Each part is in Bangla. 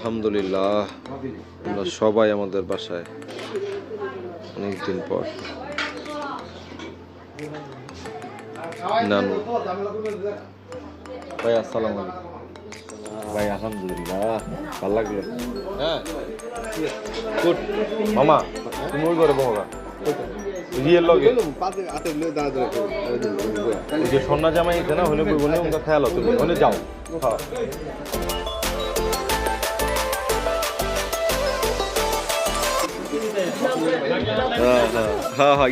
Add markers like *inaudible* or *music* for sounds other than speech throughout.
আলহামদুলিল্লাহ আমরা সবাই আমাদের বাসায় অনেকদিন পর। নানু। ভাই আসসালাম ভাই আলহামদুলিল্লাহ ভালো লাগল? হ্যাঁ। গুড মামা তুমি ওই করে বহবা রিয়েল লগে। যে সন্না জামাই না হলে বলব না খেয়াল তুমি ওখানে যাও। হ্যাঁ হ্যাঁ হ্যাঁ হ্যাঁ হ্যাঁ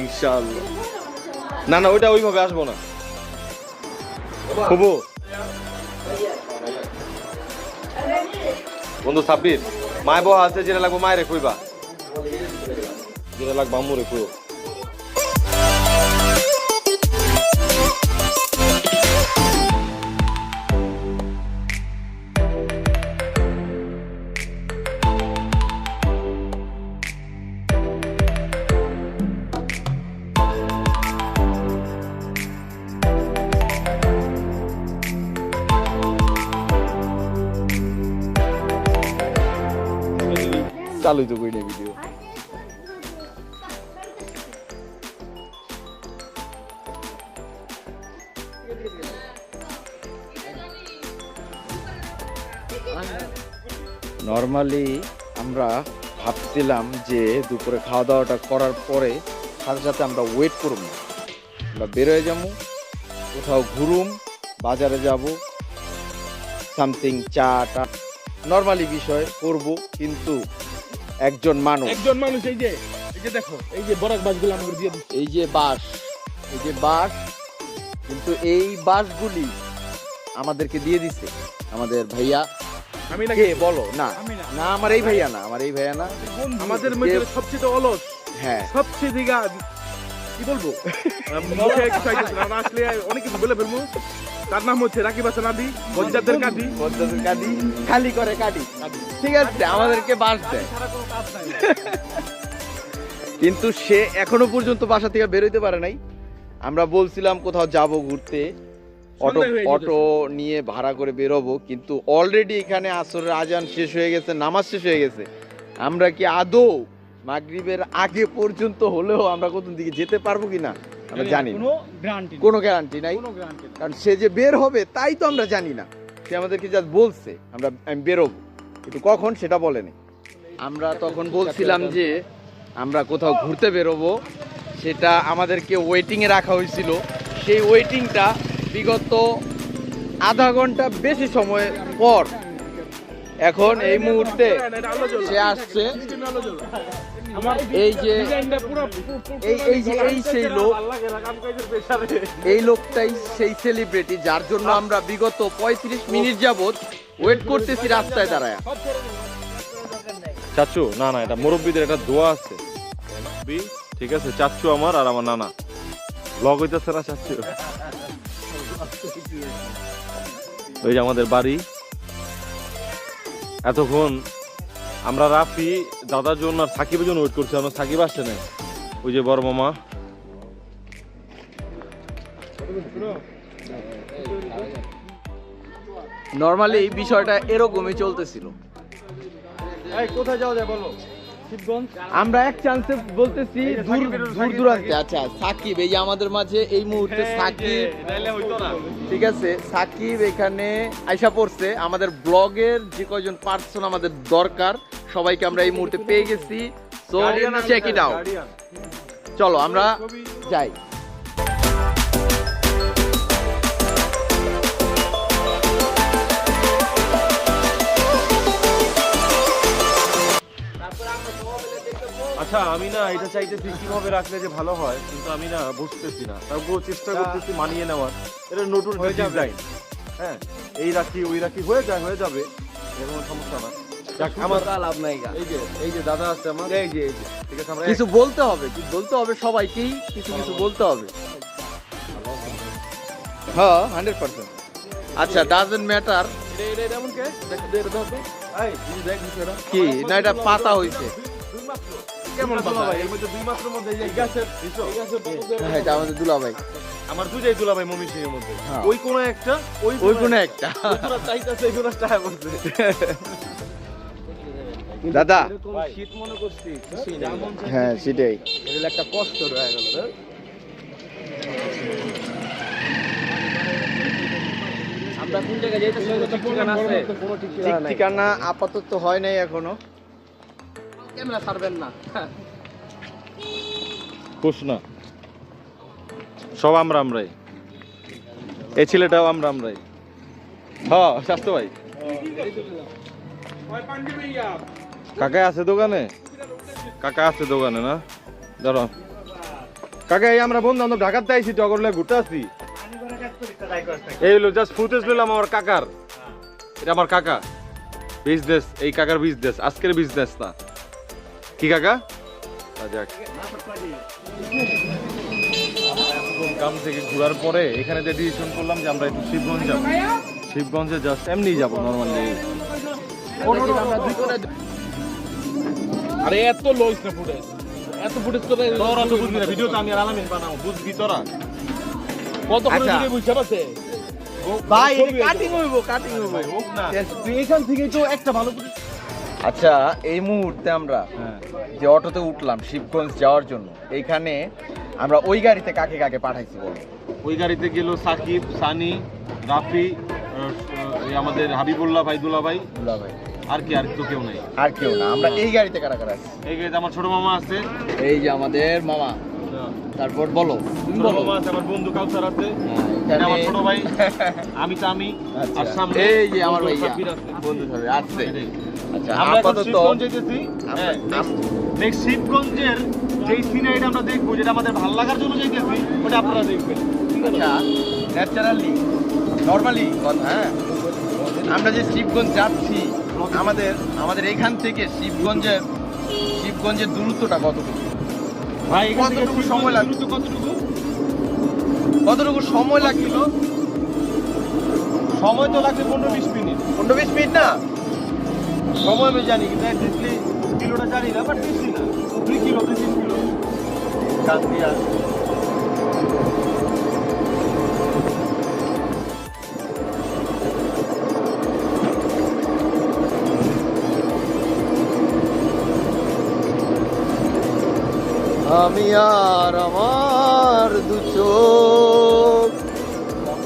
না না, ওইটা ওইভাবে আসব না। খুবু বন্ধু সাব্বির মায় বহা আছে, যেটা লাগবো মায়ের কইবা যেটা লাগবো আম্মুরে কইও চালুই তো কই না ভিডিও। নর্মালি আমরা ভাবছিলাম যে দুপুরে খাওয়া দাওয়াটা করার পরে সাথে সাথে আমরা ওয়েট করব। না আমরা বেরোয় যাব, কোথাও ঘুরুম, বাজারে যাব সামথিং চা টা নর্মালি বিষয় করব, কিন্তু একজন মানুষ। একজন মানুষ এই যে এই যে দেখো এই যে বরাক বাসগুলো আমাকে দিয়ে দিচ্ছে। এই যে বাস এই যে বাস কিন্তু এই বাসগুলি আমাদেরকে দিয়ে দিছে। আমাদের ভাইয়া আমি না কে বলো? না। না। আমার এই ভাইয়া না আমার এই ভাইয়া না। আমাদের মধ্যে সবচেয়ে অলস। হ্যাঁ। সবচেয়ে দিঘা কি বলব? *laughs* মুখে আসলে অনেক কিছু বলে ফেলব। তার নাম হচ্ছে রাকিব হাসান আদি বজ্জাতের কাদি। পদ্মাতের কাটি খালি করে কাটি ঠিক আছে আমাদেরকে বাস দেয়। কিন্তু সে এখনও পর্যন্ত বাসা থেকে বেরোতে পারে নাই। আমরা বলছিলাম কোথাও যাব ঘুরতে। অটো। অটো নিয়ে ভাড়া করে বেরোবো কিন্তু অলরেডি এখানে আসরের আজান শেষ হয়ে গেছে নামাজ শেষ হয়ে গেছে। আমরা কি আদৌ মাগরিবের আগে পর্যন্ত হলেও আমরা কোন দিকে যেতে পারব কিনা আমরা জানি না। কোনো গ্যারান্টি কোনো গ্যারান্টি নাই। কারণ সে যে বের হবে তাই তো আমরা জানি না। সে আমাদেরকে যা বলছে আমরা আমি বেরোবো। কিন্তু কখন সেটা বলেনি আমরা তখন বলছিলাম যে আমরা কোথাও ঘুরতে বেরোবো। সেটা আমাদেরকে ওয়েটিংয়ে রাখা হয়েছিল। সেই ওয়েটিংটা বিগত আধা ঘণ্টা বেশি সময় পর এখন এই মুহূর্তে সে আসছে। আমার এই যে এই এই যে এই সেই লোক এই লোকটাই সেই সেলিব্রিটি যার জন্য আমরা বিগত পঁয়ত্রিশ মিনিট যাবত ওয়েট করতেছি রাস্তায় দাঁড়ায়। চাচু না না এটা মুরব্বীদের একটা দোয়া আছে। ঠিক আছে চাচু আমার আর আমার নানা। ব্লগ হইতেছে না চাচু? ওই যে আমাদের বাড়ি। এতক্ষণ আমরা রাফি দাদার জন্য আর সাকিবের জন্য ওয়েট করছি আমরা সাকিব আসছে না। ওই যে বড় মামা। নর্মালি এই বিষয়টা এরকমই চলতেছিল। কোথায় যাওয়া যায় বলো? আমরা এক চান্সে বলতেছি দূর দূর দূরান্তে। আচ্ছা সাকিব এই আমাদের মাঝে এই মুহূর্তে সাকিব ঠিক আছে সাকিব এখানে আইসা পড়ছে। আমাদের ব্লগের যে কয়জন পার্সন আমাদের দরকার সবাইকে আমরা এই মুহূর্তে পেয়ে গেছি। সো চেক ইট আউট চলো আমরা যাই। আচ্ছা আমি না এটা চাইতেছি কীভাবে রাখলে যে ভালো হয় কিন্তু আমি না বুঝতেছি না। তারপর চেষ্টা করতেছি মানিয়ে নেওয়ার। এটা নতুন হয়ে যাবে। হ্যাঁ এই রাখি ওই রাখি হয়ে যায় হয়ে যাবে এরকম সমস্যা না। আমার লাভ নাই এই যে এই যে দাদা আছে আমার এই যে এই যে ঠিক আছে আমরা কিছু বলতে হবে বলতে হবে সবাইকেই কিছু কিছু বলতে হবে। হ্যাঁ হান্ড্রেড পার্সেন্ট আচ্ছা ডাজেন্ট ম্যাটার কে? না এটা পাতা হইছে। কেমন পাতা? এর মধ্যে দুই মাত্র মধ্যে এই গাছের হ্যাঁ এটা আমাদের দুলা ভাই আমার দুইটাই দুলা ভাই মমি সিং এর মধ্যে হ্যাঁ। ওই কোন একটা। ওই কোন একটা চাইতাছে এই পুরো টাকা বলছে। *laughs* দাদা। শীত মনে করছি হ্যাঁ সেটাই একটা কষ্ট রয়ে গেল ঠিক ঠিকানা আপাতত হয় নাই এখনও। ক্যামেরা ছাড়বেন না। না। সব আমরা আমরাই। এই ছেলেটাও আমরা আমরাই। হ্যাঁ স্বাস্থ্য ভাই। কাকা আছে দোকানে? কাকা আছে দোকানে, না? ধরো কাকা এই আমরা বন্ধু বান্ধব ঢাকাতে আইছি তো করলে ঘুরতে আসছি। এই হলো জাস্ট ফুটেজ নিলাম আমার কাকার। এটা আমার কাকা। বিজনেস এই কাকার বিজনেস আজকের বিজনেস না। কি কাকা? যাক। থেকে ঘোরার পরে এখানে যে ডিসিশন করলাম যে আমরা একটু শিবগঞ্জ যাব। শিবগঞ্জে জাস্ট এমনি যাব নর্মালি আরে এত লইস না ফুটেজ এত ফুটেজ করে তোরা তো বুঝবি না ভিডিও তো আমি আর আলামিন বানাবো বুঝবি তোরা। কত করে আচ্ছা। ভিডিও বুঝতে পারছে ভাই কাটিং হইব কাটিং হইব। তুই এখান থেকে তো একটা ভালো আচ্ছা এই মুহূর্তে আমরা হ্যাঁ। যে অটোতে উঠলাম শিবগঞ্জ যাওয়ার জন্য এইখানে আমরা ওই গাড়িতে কাকে কাকে পাঠাইছি বলো? ওই গাড়িতে গেল সাকিব সানি রাফি আমাদের হাবিবুল্লাহ ভাইদুল্লাহ ভাই দুলা ভাই আর কি আর তো কেউ নাই। আর কেউ না আমরা এই গাড়িতে কারা কারা আছি? এই গাড়িতে আমার ছোট মামা আছে। এই যে আমাদের মামা। তারপর বলো তুমি বলো। মামা আছে আমার বন্ধু কাউসার আছে। হ্যাঁ, এটা আমার ছোট ভাই *laughs* আমি তো আমি আচ্ছা। আর সামনে এই যে আমার ভাইয়া। বন্ধু সবাই আছে। আচ্ছা আমরা এখন শিবগঞ্জ যেতেছি। নেক্সট শিবগঞ্জের যেই সিনারিটা আমরা দেখব যেটা আমাদের ভালো লাগার জন্য যাইতেছি ওটা আপনারা দেখবেন। আচ্ছা ন্যাচারালি নর্মালি কথা হ্যাঁ? আমরা যে শিবগঞ্জ যাচ্ছি আমাদের আমাদের এখান থেকে শিবগঞ্জের শিবগঞ্জের দূরত্বটা কতটুকু? ভাই কতটুকু সময়? দূরত্ব কতটুকু? কতটুকু সময় লাগছিল? সময় তো লাগবে পনেরো বিশ মিনিট। পনেরো বিশ মিনিট না? সময় আমি জানি কিন্তু এক্স্যাক্টলি কিলোটা জানি না বাট বেশি না। দুই কিলো দুই তিন কিলো। কান্দিয়া আমি আর আমার দু চোখ।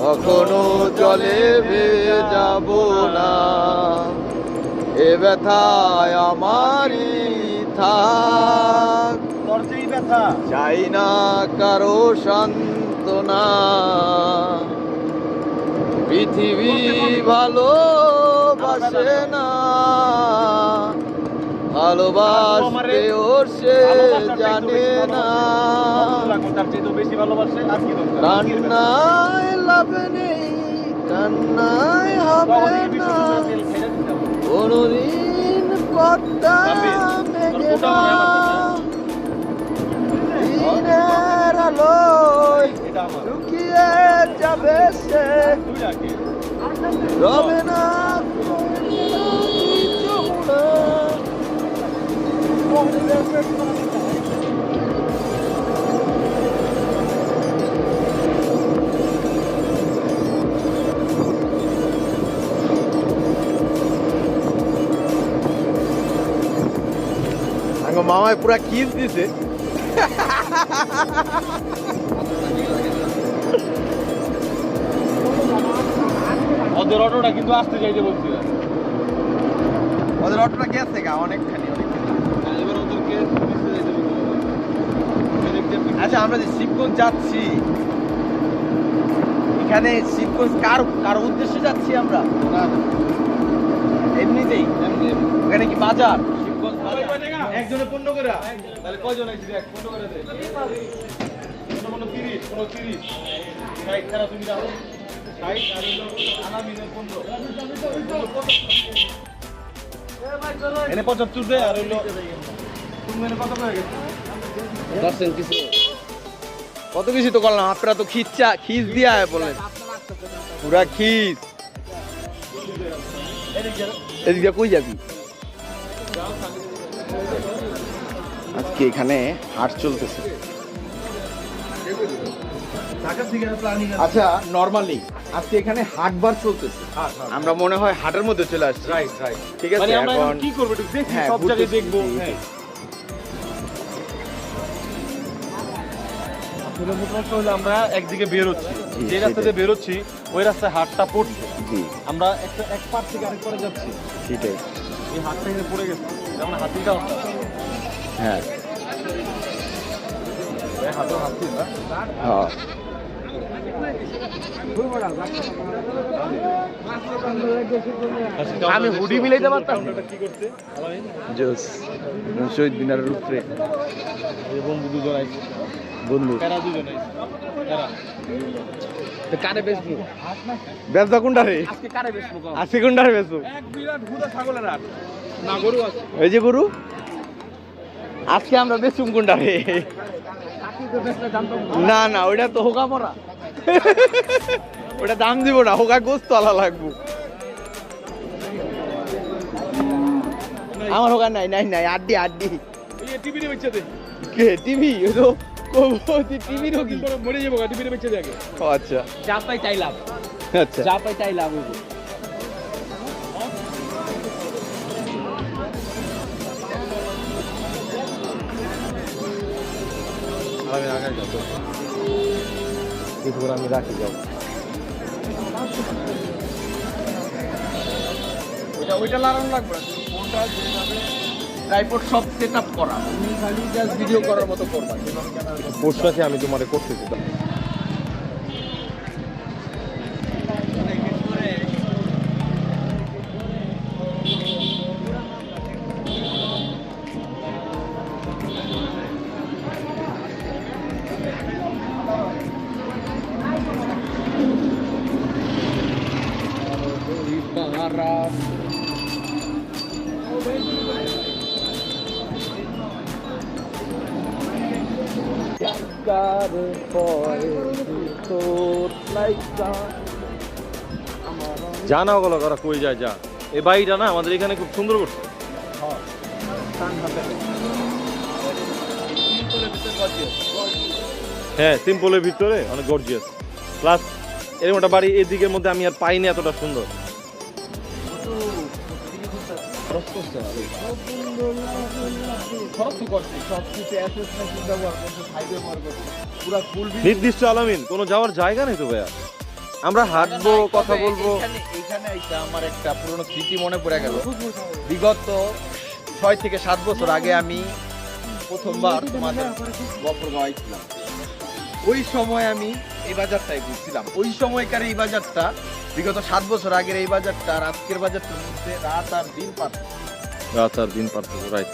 কখনো জলে যাব না। এ ব্যথায় আমারই থাক। ব্যথা। চাই না কারও সান্ত্বনা। পৃথিবী ভালোবাসে না। ভালোবাসতেও সে জানে না। কান্নায় লাভ নেই, কান্নায় হবে না। কোনদিন পদ্মা মেঘে না। দিনের আলোয় লুকিয়ে যাবে সে। রবে না মামায় পুরা কিস দিছে ওদের অটোটা কিন্তু আসতে চাইতে বলছি। ওদের অটোটা গেছে গা অনেকখানি দিয়ে আচ্ছা আমরা যে শিবগঞ্জ যাচ্ছি এখানে শিবগঞ্জ কার কার উদ্দেশ্যে যাচ্ছি আমরা এমনিতেই এমনি, এমনি। ওখানে কি বাজার। একজনে পনেরো করে তাহলে আইছি দেখ পনেরো করে দে। কোনো কোনো তিরিশ কোনো তিরিশ ষাট ছাড়া তুমি যাও ষাট আর হলো পনেরো। এনে পঁচাত্তর দে আর হইল তুমি এনে কত করে গেছে? কিছু। কত কিছু তো করলাম আপনারা তো খিচ্চা খিচ দিয়া বললেন। পুরা খিচ। এদিক দিয়ে কই যাবি? আজকে এখানে হাট চলতেছে। আচ্ছা নরমালি আজকে এখানে হাটবার চলতেছে। আমরা মনে হয় হাটের মধ্যে চলে আসছি। রাইট রাইট ঠিক আছে মানে এখন কি করব একটু দেখি হ্যাঁ, সব জায়গায় দেখব। হ্যাঁ আমরা একদিকে বেরোচ্ছি। যে রাস্তা দিয়ে বেরোচ্ছি ওই রাস্তায় হাটটা পড়ছে। আমরা একটা এক পার থেকে আরেক পারে যাচ্ছি। সেটাই। এই হাটটা এখানে পড়ে গেছে। যেমন হাতিটা হ্যাঁ। হাতেও হাতি না হ্যাঁ। আমি হুডি মিলাইতে পারতাম। জোস শহীদ মিনারের উপরে বন্ধু দুজন আইছে। বন্ধু। দুজন আইছে। কারে বেচবো? ব্যবসা কোনটা আজকে কারে বেশি কম আশি বেচবো? এক বিরাট হুদা ছাগলের হাট। না গরু আছে। এই যে গরু? আজকে আমরা বেচুম কোনটা রে? না না ওইটা তো হোকা ওটা দাম দিব না হোকা গোস্ত আলা লাগবো। আমার হোকা নাই নাই নাই আড্ডি আড্ডি। কে টিভি? ওই তো। রোগী। মরে যাব বেচে ও আচ্ছা। যা পাই তাই লাভ। আচ্ছা। যা পাই তাই লাভ হইব আমি যাব। রাখি যাব ওইটা ওইটা লাগানো লাগবে যেভাবে ট্রাইপড সব সেট আপ করা। তুমি খালি জাস্ট ভিডিও করার মতো করবা পোস্টটাকে আমি তোমারে করতেছি জানা ওগুলো করা, কই যায় যা। এই বাড়িটা না, আমাদের এখানে খুব সুন্দর করছে। হ্যাঁ সিম্পলের ভিতরে, অনেক গর্জিয়াস প্লাস এরকম একটা বাড়ি এই দিকের মধ্যে আমি আর পাইনি এতটা সুন্দর। খরচ করছে সব কিছু অ্যাসেসমেন্ট ব্যবহার করছে সাইড ব্যবহার করছে পুরো ফুল নির্দিষ্ট আলামিন কোনো যাওয়ার জায়গা নেই তো ভাইয়া? আমরা হাঁটবো কথা বলব। এখানে আমার একটা পুরনো স্মৃতি মনে পড়ে গেল। বিগত ছয় থেকে সাত বছর আগে আমি প্রথমবার তোমাদের আইছিলাম ওই সময় আমি এই বাজারটাই ঘুরছিলাম। ওই সময়কার এই বাজারটা বিগত সাত বছর আগের এই বাজারটা আর আজকের বাজারটার মধ্যে রাত আর দিন পার্থক্য। রাত আর দিন পারতেছে রাইট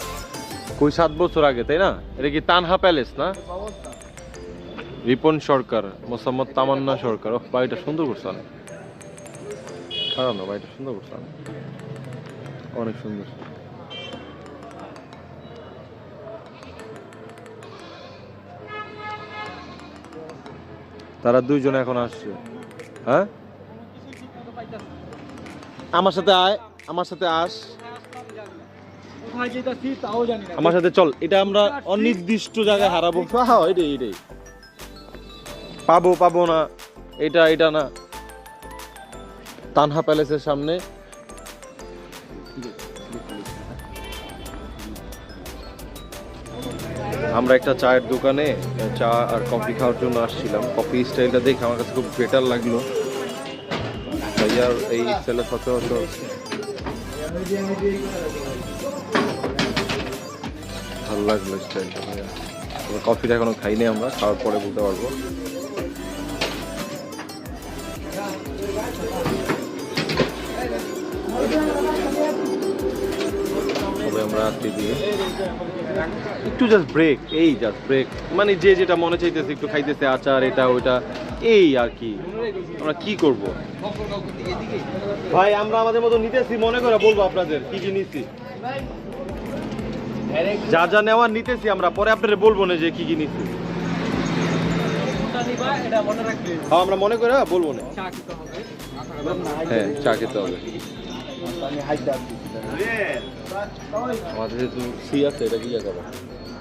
কই সাত বছর আগে, তাই না? এটা কি তানহা প্যালেস না? রিপন সরকার, মোসাম্মদ তামান্না সরকার। ও বাড়িটা সুন্দর করছে অনেক। খারাপ না বাড়িটা সুন্দর করছে অনেক। অনেক সুন্দর। তারা দুইজন এখন আসছে। হ্যাঁ? আমার সাথে আয় আমার সাথে আস। আমার সাথে চল এটা আমরা অনির্দিষ্ট জায়গায় হারাবো। হ্যাঁ এটাই এটাই পাবো পাবো না। এটা এটা না। তানহা প্যালেসের সামনে। আমরা একটা চায়ের দোকানে চা আর কফি খাওয়ার জন্য আসছিলাম। কফি স্টাইলটা দেখে আমার কাছে খুব বেটার লাগল। ভাইয়ার এই ছেলে সচরাচর ভালো লাগল স্টাইলটা কফিটা এখনও খাইনি আমরা, খাওয়ার পরে বলতে পারব। তবে আমরা দিয়ে একটু জাস্ট ব্রেক এই জাস্ট ব্রেক মানে যে যেটা মনে চাইতেছে, একটু খাইতেছে, আচার, এটা, ওইটা। এই আর কি। আমরা কি করব? ভাই আমরা আমাদের মতো নিতেছি মনে করে বলব আপনাদের কি কি নিছি। যা যা নেওয়ার নিতেছি আমরা পরে আপনাদের বলব না যে কি কি নিচ্ছি হ্যাঁ আমরা মনে করে বলব না। হ্যাঁ চা খেতে হবে। আমাদের যেহেতু সি আছে এটা কি যাবে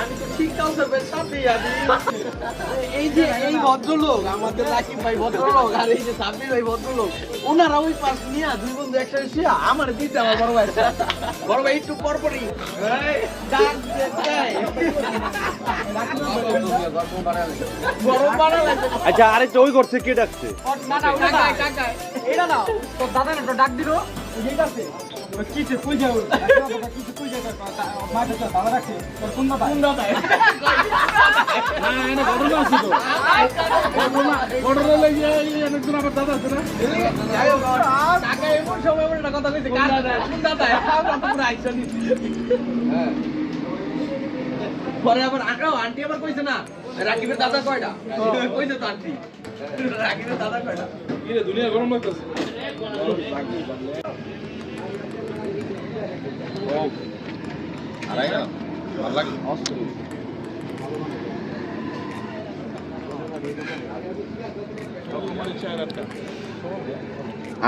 আমি তো ঠিক কাউসার সাথেই আছি। এই যে এই ভদ্রলোক আমাদের রাকিব ভাই ভদ্রলোক আর এই যে সাব্বির ভাই ভদ্রলোক ওনারা ওই পাশ নিয়ে দুই বন্ধু একসাথে শুয়ে আমার দিতে আমার বড় ভাই। বড় ভাই একটু পর পরই। ডাক দিয়ে দেয়। গরম বানালে আচ্ছা আরেকটা ওই করছে কে ডাকছে? এটা না তোর দাদা না ডাক দিল। ঠিক আছে। কিছু কই যাও কিছু কই যাও মাঝে তো দাদা রাখছে তোর কোন দাদা কোন দাদা না না ঘটনা আছে তো ঘটনা ঘটনা লেগে একজন আবার দাদা আছে না যাই এমন সময় এমন কথা কইছে, কার দাদা? কোন দাদা? আমরা পুরো। পরে আবার আঁকাও, আন্টি আবার কইছে না, রাকিবের দাদা কয়টা? কইছে তো আন্টি। রাকিবের দাদা কয়টা? দুনিয়া গরম লাগতেছে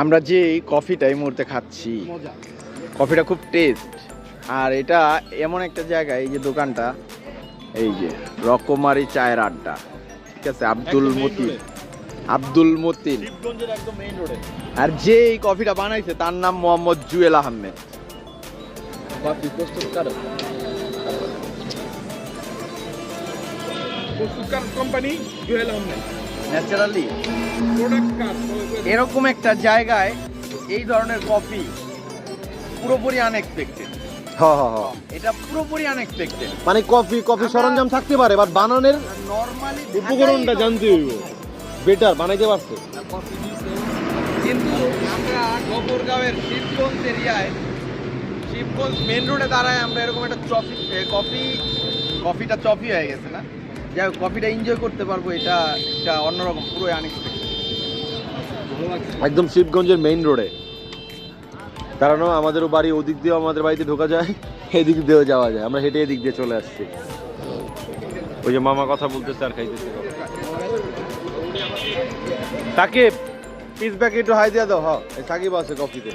আমরা যে কফিটা এই মুহূর্তে খাচ্ছি কফিটা খুব টেস্ট আর এটা এমন একটা জায়গায় এই যে দোকানটা এই যে রকমারি চায়ের আড্ডা। ঠিক আছে আব্দুল মতিন। আব্দুল মতিন। আর যে এই কফিটা বানাইছে তার নাম মোহাম্মদ জুয়েল আহমেদ। প্রস্তুতকার কোম্পানি জুয়েল আহমেদ ন্যাচারালি এরকম একটা জায়গায় এই ধরনের কফি পুরোপুরি আনএক্সপেক্টেড এটা পুরোপুরি আনএক্সপেক্টেড মানে কফি কফি সরঞ্জাম থাকতে পারে বাট বানানোর নরমালি উপকরণটা জানতে হইব। বেটার বানাইতে পারছে। কিন্তু আমরা গোবরগাঁওয়ের শিবগঞ্জ এরিয়ায় শিবগঞ্জ মেন রোডে দাঁড়ায় আমরা এরকম একটা চফি কফি কফিটা চফি হয়ে গেছে না? যাই হোক কফিটা এনজয় করতে পারব, এটা একটা অন্যরকম, পুরো আনএক্সপেক্টেড একদম শিবগঞ্জের মেইন রোডে কারণ আমাদেরও বাড়ি ওদিক দিয়েও আমাদের বাড়িতে ঢোকা যায়, এদিক দিয়েও যাওয়া যায়। আমরা হেঁটে এদিক দিয়ে চলে আসছি। ওই যে মামা কথা বলতেছে আর খাইতেছে। তাকে পিস ব্যাগ একটু হাই দিয়ে দাও হ সাকিব আছে কফিতে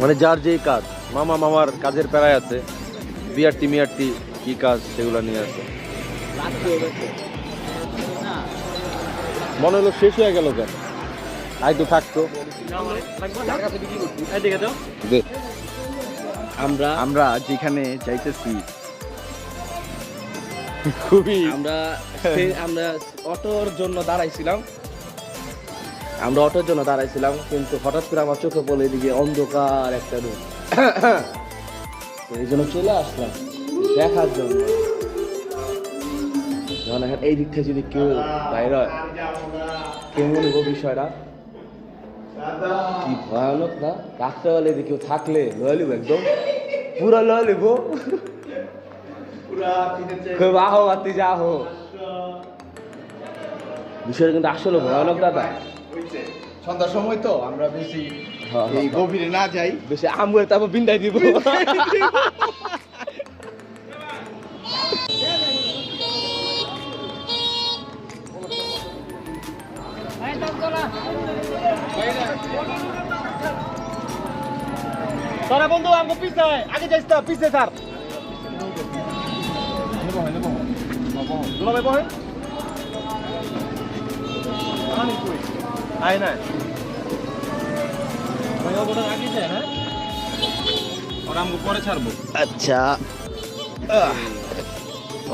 মানে যার যেই কাজ, মামা মামার কাজের প্যারায় আছে, বিআরটি, মিআরটি, কি কাজ, সেগুলো নিয়ে আছে। মনে হলো শেষ হয়ে গেল কেন আই তো থাকতো আমরা আমরা যেখানে যাইতেছি। খুবই আমরা আমরা অটোর জন্য দাঁড়াইছিলাম। আমরা অটোর জন্য দাঁড়াইছিলাম কিন্তু হঠাৎ করে আমার চোখে পড়ল এদিকে অন্ধকার একটা রুম। এই জন্য চলে আসলাম দেখার জন্য। যখন এখন এই দিক থেকে যদি কেউ বাইর হয় কেমন হইব বিষয়টা? কি ভয়ানক না? রাত্রেবেলা এদিকে কেউ থাকলে লয়ে লিব একদম। পুরো লয়ে লিব আহো আতি যা আহো বিষয়টা কিন্তু আসলে ভয়ানক দাদা। সন্ধ্যার সময় তো আমরা বেশি হ্যাঁ, এই গভীরে না যাই। বেশি আমগুলো তারপর বিন্দাই দিব। *laughs* সারা বন্ধু আমগো পিছে আগে যাইস না পিছে স্যার দুলাভাই বহেন আয় না। আমগো পরে ছাড়বো। আচ্ছা।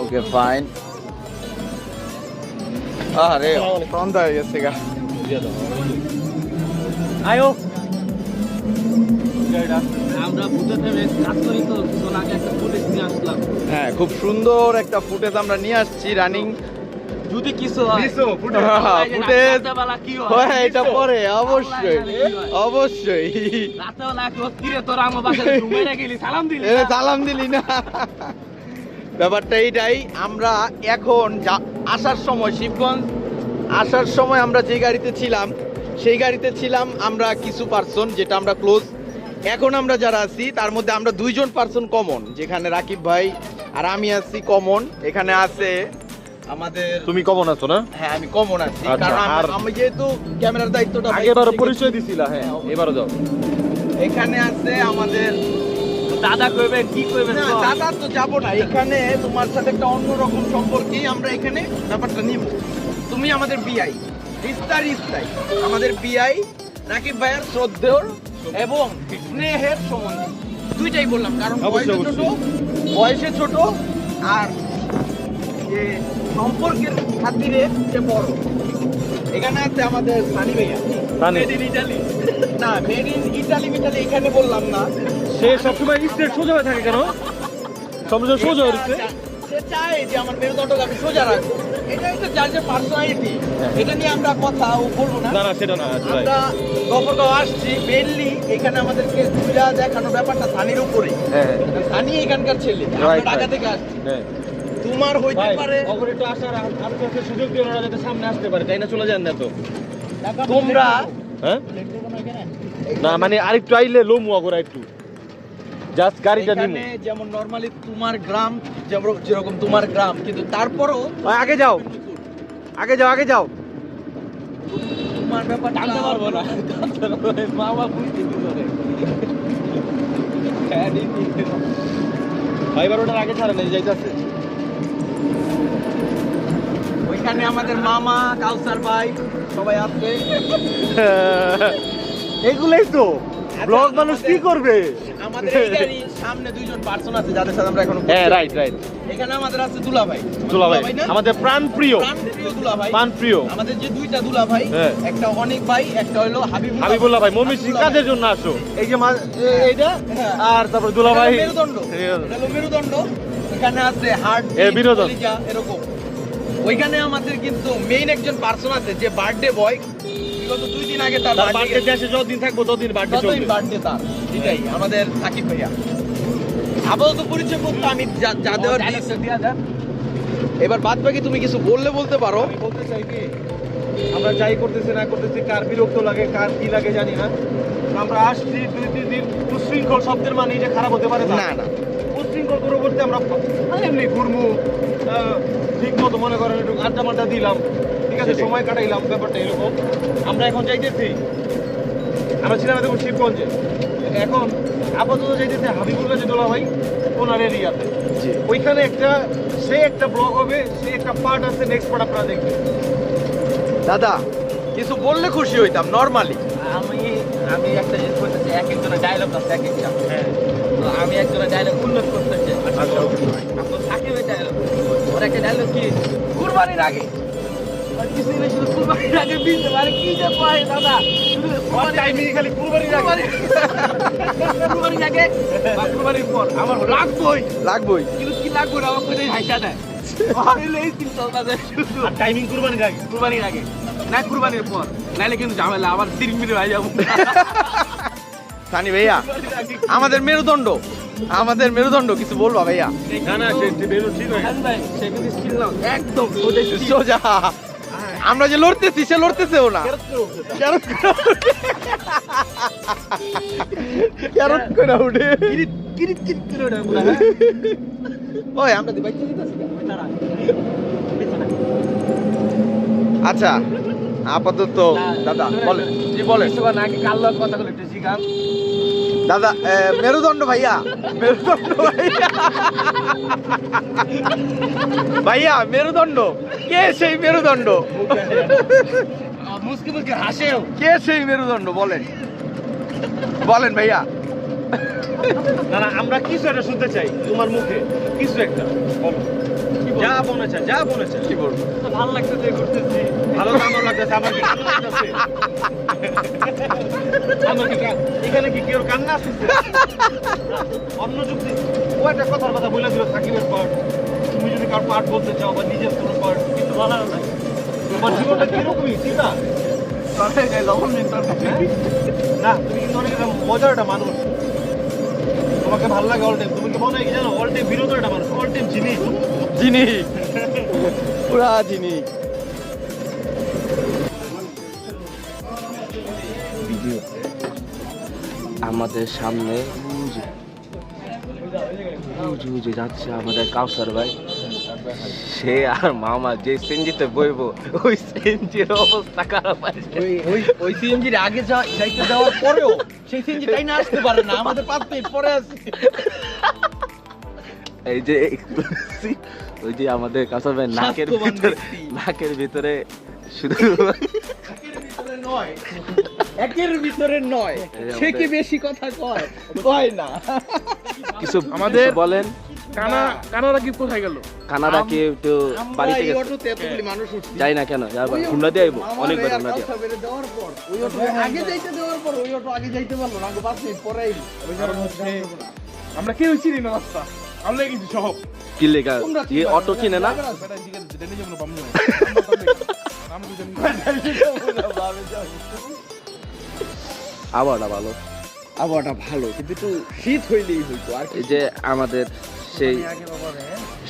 ওকে ফাইন আরে সন্ধ্যা হয়ে গেছে গা। আয়ো। আমরা কাজ করি তো আগে একটা পুলিশ নিয়ে আসলাম। হ্যাঁ খুব সুন্দর একটা ফুটেজ আমরা নিয়ে আসছি রানিং যদি কিছু হয় ফুটেজ হয় হয়? এটা পরে অবশ্যই। অবশ্যই। *laughs* সালাম দিলি না? সালাম দিলি না। ব্যাপারটা এইটাই আমরা এখন যা- আসার সময় শিবগঞ্জ আসার সময় আমরা যে গাড়িতে ছিলাম সেই গাড়িতে ছিলাম আমরা কিছু পার্সন যেটা আমরা ক্লোজ এখন আমরা যারা আছি তার মধ্যে আমরা দুইজন পার্সন কমন যেখানে রাকিব ভাই আর আমি আছি কমন এখানে আছে আমাদের তুমি কমন আছো না? হ্যাঁ আমি কমন আছি। আচ্ছা, কারণ আমি- যেহেতু ক্যামেরার দায়িত্বটা পরিচয় দিছিলা হ্যাঁ যাও। এখানে আছে আমাদের দাদা কইবে কি কইবে না দাদা তো যাব না। এখানে তোমার সাথে একটা অন্যরকম সম্পর্কেই আমরা এখানে ব্যাপারটা নিব। তুমি আমাদের বিআই রিস্তার ইস্তাই আমাদের বিআই রাকিব ভাইয়ের শ্রদ্ধেয় এবং স্নেহের সম্বন্ধে। দুইটাই বললাম কারণ বয়সে ছোট বয়সে ছোট আর যে সম্পর্কের খাতিরে সে বড়। এখানে আছে আমাদের সানি ভাইয়া। মেড ইন ইটালি না মেড ইন ইটালি মিটালি এখানে বললাম না। সে সবসময় স্ট্রেট সোজা হয়ে থাকে কেন? সবসময় সোজা হয়ে রয়েছে। সে চায় যে আমার মেরুদণ্ডকে আমি সোজা রাখব। পার্সোনালিটি এটা নিয়ে আমরা কথা ও বলব না। না না সেটা না আমরা গফরগাঁও আসছি মেনলি এখানে আমাদেরকে সুবিধা দেখানো ব্যাপারটা সানির উপরে। হ্যাঁ হ্যাঁ, সানি এখানকার ছেলে আমরা ঢাকা থেকে আসছি। হ্যাঁ। তোমার হইতে পারে আসার আর সুযোগ দিও না যাতে সামনে আসতে পারে তাই না? চলে যান না তো। তোমরা হ্যাঁ? না মানে আরেকটু আইলে লোমু অগর একটু। জাস্ট গাড়িটা এখানে যেমন নরমালি তোমার গ্রাম যেমন যেরকম তোমার গ্রাম কিন্তু তারপরও আগে যাও। আগে যাও আগে যাও। তোমার ব্যাপারটা জানতে পারব না। মা বাবা বুঝতে কি করে ভাই বারোটার আগে ছাড়ে না যাইতাছে। ওইখানে আমাদের মামা কাউসার ভাই সবাই আছে *laughs* এগুলাই তো। ব্লগ মানুষ কি করবে? আমাদের এই গাড়ির সামনে দুইজন পার্সন আছে যাদের সাথে আমরা এখনও হ্যাঁ রাইট রাইট এখানে আমাদের আছে দুলা ভাই দুলা ভাই আমাদের প্রাণ প্রাণপ্রিয় দুলা ভাই প্রাণ আমাদের যে দুইটা দুলা ভাই হ্যাঁ। একটা অনেক ভাই একটা হলো হাবিবুল্লাহ। হাবিবুল্লাহ ভাই মমি কাজের জন্য আসো। এই যে এইটা? হ্যাঁ। আর তারপর দুলা ভাই মেরুদণ্ড। মেরুদণ্ড। এখানে আছে হার্ট বিনোদন। এরকম। ওইখানে আমাদের কিন্তু মেইন একজন পার্সন আছে যে বার্থডে বয় বিগত দুই দিন আগে তার তার বার্থডে বার্থডে দেশে যতদিন থাকব ততদিন বার্থডে চলবে। বার্থডে তার। এটাই আমাদের সাকিব ভাইয়া। আপাতত পরিচয় করতে আমি যা যা দেওয়ার দিয়া দেন এবার বাদ বাকি তুমি কিছু বললে বলতে পারো। বলতে চাই কি আমরা যাই করতেছি না করতেছি কার বিরক্ত লাগে কার কি লাগে জানি না। আমরা আসছি দুই তিন দিন উশৃঙ্খল শব্দের মানে এটা খারাপ হতে পারে না না। পরবর্তী আমরা মানে এমনি ঘুরমু ঠিক মতো মনে করেন একটু আড্ডা মাড্ডা দিলাম। ঠিক আছে সময় কাটাইলাম ব্যাপারটা এরকম। আমরা এখন যাইতেছি আমরা ছিলাম দেখুন শিবগঞ্জে। এখন আপাতত যাইতেছি হাবিবুল্লাহ যে দোলা ভাই ওনার এরিয়াতে। ওইখানে একটা সে একটা ব্লগ হবে সে একটা পার্ট আছে নেক্সট পার্ট আপনারা দেখবেন। দাদা কিছু বললে খুশি হইতাম নরমালি আমি আমি একটা জিনিস বলতেছি এক একজনের ডায়লগ আছে এক একটা। হ্যাঁ। তো আমি একজনের ডায়লগ উল্লেখ করতে চাই। আচ্ছা আপনার সাকিবের ডায়লগ ওর একটা ডায়লগ কি? কুরবানির আগে। কুরবানির কি যে পায় দাদা? খালি কুরবানির আগে। কুরবানির কুরবানির আগে কুরবানির পর। আমার লাগবই। লাগবই। কিন্তু কি লাগবে না আমার হাসা টাইমিং কুরবানির আগে। কুরবানির আগে। না কুরবানির পর নাইলে কিন্তু ঝামেলা আবার তিন মিনিট হয়ে যাব। সানি ভাইয়া আমাদের মেরুদণ্ড আমাদের মেরুদণ্ড কিছু বলবা ভাইয়া? না না একদম সোজা। আমরা যে লড়তেছি সে লড়তেছেও না। ক্যারট। ক্যারট করে উঠে। ওই আমরা আচ্ছা। আপাতত দাদা বলেন। জি বলেন। দাদা মেরুদণ্ড ভাইয়া। মেরুদণ্ড ভাইয়া। ভাইয়া মেরুদণ্ড। কে সেই মেরুদণ্ড? মুসকি মুসকি হাসেও। কে সেই মেরুদণ্ড? বলেন। বলেন ভাইয়া। না না আমরা কিছু একটা শুনতে চাই তোমার মুখে। কিছু একটা বলো। যা মনে চায় যা মনে চায় কি বলব? ভালো লাগতেছে করতেছি ভালো আমার লাগতেছে ভালো এখানে কি কেউ কান্না আসতেছে অন্য যুক্তি ও একটা কথার কথা বলে দিল সাকিবের পর তুমি যদি কার পার্ট বলতে চাও বা নিজের কোনো পার্ট কিন্তু নাই তোমার জীবনটা কিরকমই ঠিক না না তুমি কিন্তু অনেক মজার একটা মানুষ। তোমাকে ভালো লাগে অল টাইম তুমি মনে হয় কি জানো অল টাইম বিনোদন একটা মানুষ অল টাইম জিনিস। জিনি পুরা জিনিস। আমাদের সামনে যাচ্ছে আমাদের কাউসার ভাই। সে আর মামা যে সেঞ্জিতে বইব ওই সেঞ্জির অবস্থা খারাপ আছে। ওই ওই ওই সিএনজির আগে যা- যাইতে দেওয়ার পরেও সেই সিএনজি তাই না আসতে পারে না আমাদের পাঁচ মিনিট পরে আসছে। এই যে ওই যে আমাদের ভাই নাকের ভিতরে নাকের ভিতরে শুধু একের ভিতরে নয়। সে কি বেশি কথা কয়? কয় না। কিছু আমাদের- বলেন। কানা কানারা কি কোথায় গেল? কানাডা কি একটু আমরা বাড়িতে গেছে এতগুলি মানুষ উঠছি। যাই না কেন যাবার খুলনা দিয়ে আইবো মামা অনেকবার খুলনা দিয়ে কাউসার দেওয়ার পর ওই অটো আগে যাইতে দেওয়ার পর ওই অটো আগে যাইতে পারল না আগে পাঁচ পরে আইলো। আমরা কেউ চিনি না রাস্তা। আমরা গেছি সব। কি লেখা এই অটো চিনে না? আবহাওয়াটা ভালো। আবহাওয়াটা ভালো কিন্তু একটু শীত হইলেই হইতো আর যে আমাদের সেই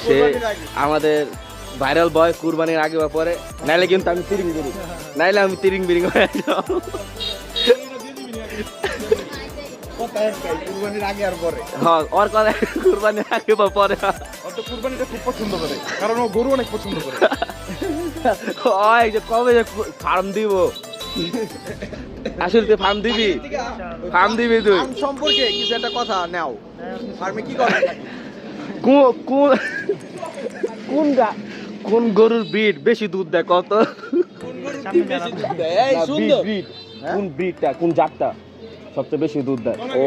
সে আমাদের ভাইরাল বয় কুরবানির আগে বা পরে। নাইলে কিন্তু আমি তিরিং বিরিং। নাইলে আমি তিরিং বিরিং হয়ে যাব। কুরবানির আগে হ্যাঁ ওর কথা কুরবানির আগে বা পরে। কুরবানিটা খুব পছন্দ করে কারণ ও গরু অনেক পছন্দ করে। ওই যে কবে যে ফার্ম দিব? আসলে তুই ফার্ম দিবি? ফার্ম দিবি তুই। সম্পর্কে কিছু একটা কথা নাও। ফার্মে কি করে কোন কোন কোন গা- কোন গরুর ব্রিড বেশি দুধ দেয় কত? এই সুন্দর। ব্রিড কোন ব্রিডটা কোন জাতটা সবচেয়ে বেশি দুধ দেয়? ও.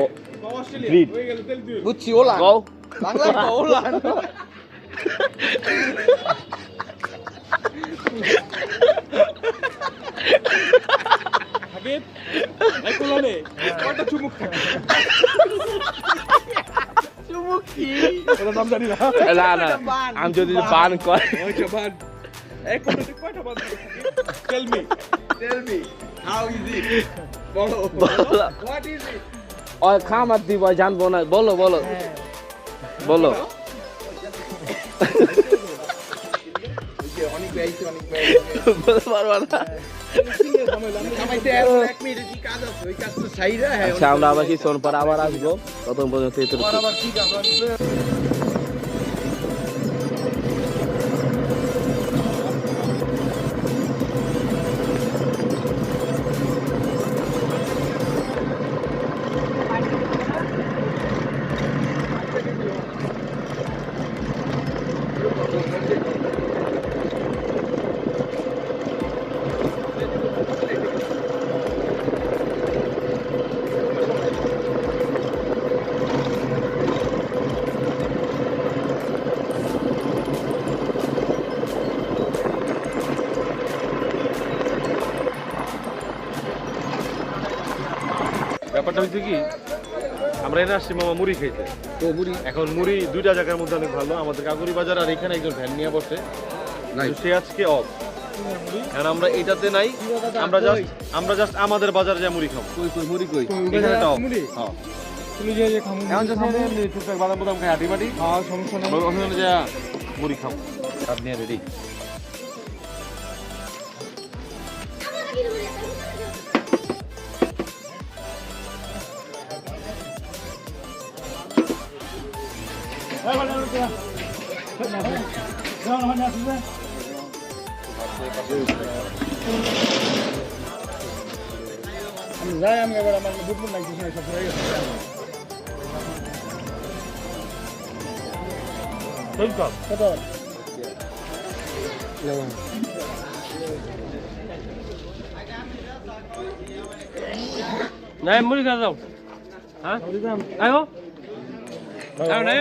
হয়ে তেল বুঝছি ওলান। কও। বাংলা ওলান। থাকে এই কোলানে কয়টা চুমুক থাকে? চুমুক কি ওটা নাম জানি না না না আমি যদি বান করে ওইটা বাদ এক কোলানে কয়টা বাদ tell me tell me how is it বলো বলো হোয়াট ইজ ইট ওই খামার দিব জানব না বলো বলো বলো অনেক বেশি অনেক বেশি বলতে পারব না কি আচ্ছা আমরা আবার কিছুক্ষণ পর আবার আসব? প্রথম পর্যন্ত আবার কি আমরা এনে আসছি মামা মুড়ি খেতে তো বুড়ি এখন মুড়ি দুইটা জায়গার মধ্যে অনেক ভালো। আমাদের কাকুরি বাজার আর এখানে একজন ভ্যান নিয়ে বসে। সে আজকে অফ কারণ আমরা এটাতে নাই আমরা জাস্ট আমরা জাস্ট আমাদের বাজারে যা মুড়ি খাব। কই কই মুড়ি কই? এখানে মুড়ি? হ্যাঁ। তুমি যে যে খামু এখন জাস্ট এমনি টুকটাক বাদাম বাদাম খাই হাঁটি মাটি হ্যাঁ সমস্যা নেই। ওখানে যা মুড়ি খাব। আপনি রেডি যাই আমি এবার আমার বুটবুট লাগছে সব হয়ে গেছে কত নাই মুড়ি খা যাও হ্যাঁ আয়ো আয়ো নাই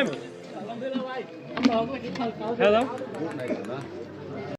খা যাও